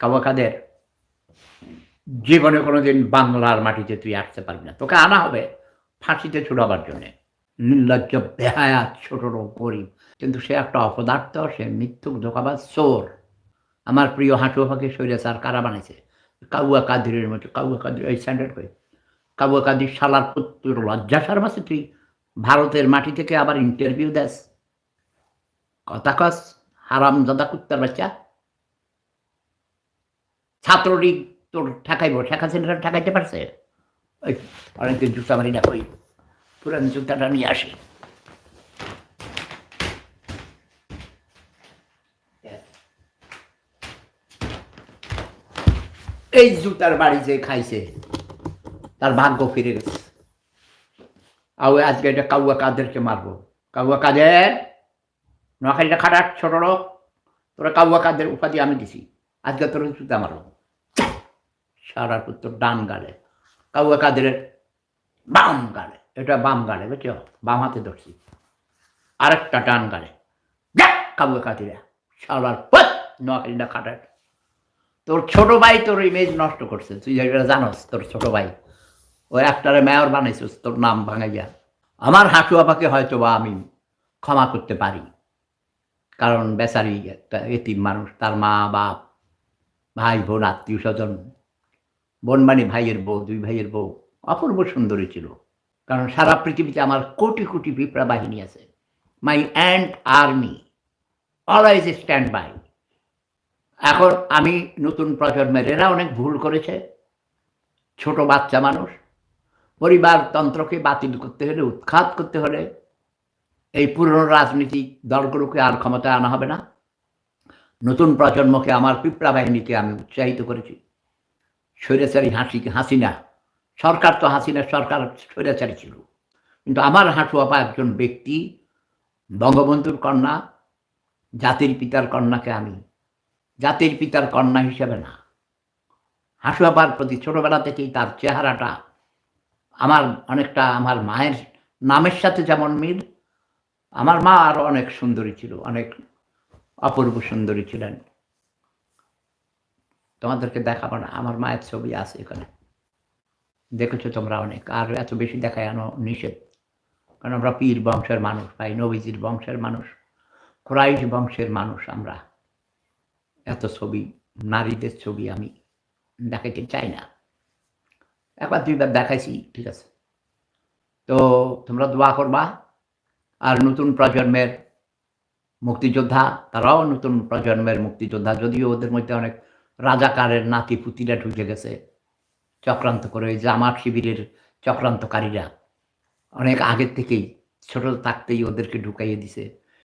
কাবা কাদের? জীবনে কোনোদিন বাংলার মাটিতে তুই আসতে পারবি না। তোকে আনা হবে ফাঁসিতে ছুড়াবার জন্যে। নির্লজ্জ বেহায়া ছোট গরিব। কিন্তু সে একটা অপদার্থ, সে মিথ্যুক, ধোকাবাজ চোর। আমার প্রিয় হাঁটু ফাঁকি শরীরে স্যার কারা বানাইছে কাউয়া কাদিরের মতো, কাউয়া কাদির, এই স্ট্যান্ডার্ড করে কাউয়া কাদির শালার পুত্র, লজ্জা শর্মাছে তুই? ভারতের মাটি থেকে আবার ইন্টারভিউ দেস। কথা কস হারাম দাদা কুত্তার বাচ্চা। ছাত্রলীগ তোর ঠেকাইব, ঠেকা হাসিনা ঠেকাইতে পারছে? ওই জুতা মারি না কই, পুরান জুতাটা নিয়ে আসি। এই জুতার বাড়ি যে খাইছে, তার ভাগ্য ফিরে গেছে। আর ওই আজকে এটা কাউয়া কাদেরকে মারবো। কাউয়া কাদের? নোয়াখালীটা খাটার ছোট লোক, তোরা কাউয়া কাদের উপাধি আমি দিছি। আজকে তোর জুতা মারবো। সারা পুত্র ডান গালে। কাউয়া কাদের বাম গালে। এটা বাম গালে, বুঝছ? বাম হাতে ধরছি। আরেকটা ডান গালে। কাউয়া কাদিরা। সারার পথ নোয়াখালীটা খাটার তোর ছোট ভাই তোর ইমেজ নষ্ট করছে। তুই যেটা জানোস, তোর ছোট ভাই। ও একটারে মেয়র বানাইছিস, তোর নাম ভাঙাইয়া। আমার হাঁটু আপাকে হয়তো বা আমি ক্ষমা করতে পারি। কারণ বেচারি একটা এতিম মানুষ, তার মা বাপ ভাই বোন আত্মীয় স্বজন বোন মানে ভাইয়ের বউ, দুই ভাইয়ের বউ অপূর্ব সুন্দরী ছিল। কারণ সারা পৃথিবীতে আমার কোটি কোটি পিঁপড়া বাহিনী আছে। My ant army always stand by এখন আমি নতুন প্রজন্মের এরা অনেক ভুল করেছে। ছোট বাচ্চা মানুষ। পরিবারতন্ত্রকে বাতিল করতে হলে, উৎখাত করতে হলে এই পুরনো রাজনীতিক দলগুলোকে আর ক্ষমতায় আনা হবে না। নতুন প্রজন্মকে আমার পিঁপড়া বাহিনীকে আমি উৎসাহিত করেছি। স্বৈরাচারী হাসি হাসিনা। সরকার তো হাসিনা, সরকার স্বৈরাচারী ছিল। কিন্তু আমার হাঁটু আপা একজন ব্যক্তি, বঙ্গবন্ধুর কন্যা, জাতির পিতার কন্যাকে আমি। জাতির পিতার কন্যা হিসেবে না। হাসু আপার প্রতি ছোটবেলা থেকেই তার চেহারাটা আমার অনেকটা আমার মায়ের নামের সাথে যেমন মিল, আমার মা আরও অনেক সুন্দরী ছিল, অনেক অপূর্ব সুন্দরী ছিলেন। তোমাদেরকে দেখাবো না, আমার মায়ের ছবি আছে এখানে। দেখেছ তোমরা অনেক, আর এত বেশি দেখায় আনো নিষেধ। কারণ আমরা পীর বংশের মানুষ, ভাই, নবীজির বংশের মানুষ, ক্রাইশ বংশের মানুষ আমরা। এত ছবি, নারীদের ছবি আমি দেখাইতে চাই না। একবার দুইবার দেখাইছি, ঠিক আছে। তো তোমরা দোয়া করবা, আর নতুন প্রজন্মের মুক্তিযোদ্ধা, তারাও নতুন প্রজন্মের মুক্তিযোদ্ধা, যদিও ওদের মধ্যে অনেক রাজাকারের নাতি পুতিরা ঢুকে গেছে চক্রান্ত করে। ওই জামাত শিবিরের চক্রান্তকারীরা অনেক আগের থেকেই ছোট থাকতেই ওদেরকে ঢুকাইয়ে দিছে।